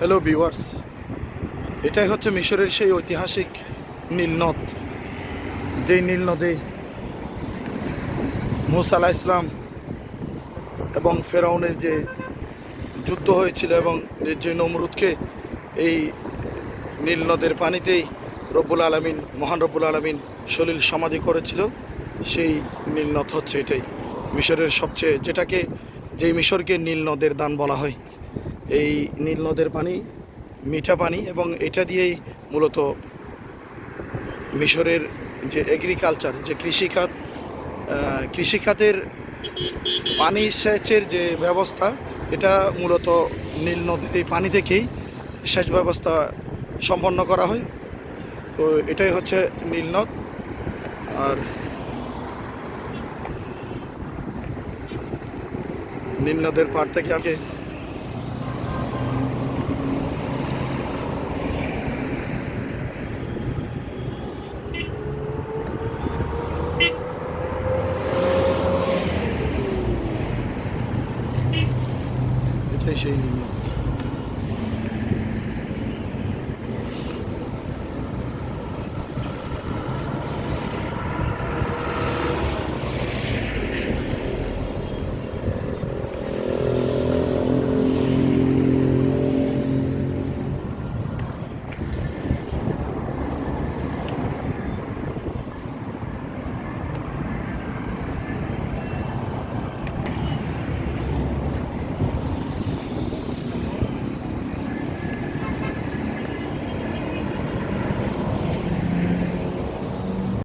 Hello viewers এটাই হচ্ছে মিশরের সেই ঐতিহাসিক নীলনদ যেই নীলনদে মুসা আলাহ ইসলাম এবং ফেরাউনের যে যুদ্ধ হয়েছিল এবং যে নমরুদকে এই নীলনদের পানিতেই রব্বুল আলমিন, মহান রব্বুল আলমিন সলিল সমাধি করেছিল, সেই নীলনদ হচ্ছে এটাই। মিশরের সবচেয়ে, যেটাকে, যেই মিশরকে নীলনদের দান বলা হয়। এই নীল নদের পানি, মিঠা পানি এবং এটা দিয়েই মূলত মিশরের যে এগ্রিকালচার যে কৃষিখাত কৃষিখাতের পানি সেচের যে ব্যবস্থা, এটা মূলত নীল নদীর এই পানি থেকেই সেচ ব্যবস্থা সম্পন্ন করা হয়। তো এটাই হচ্ছে নীল নদ। আর নীল নদের পাড় থেকে আগে এটাই সেই নীল নদ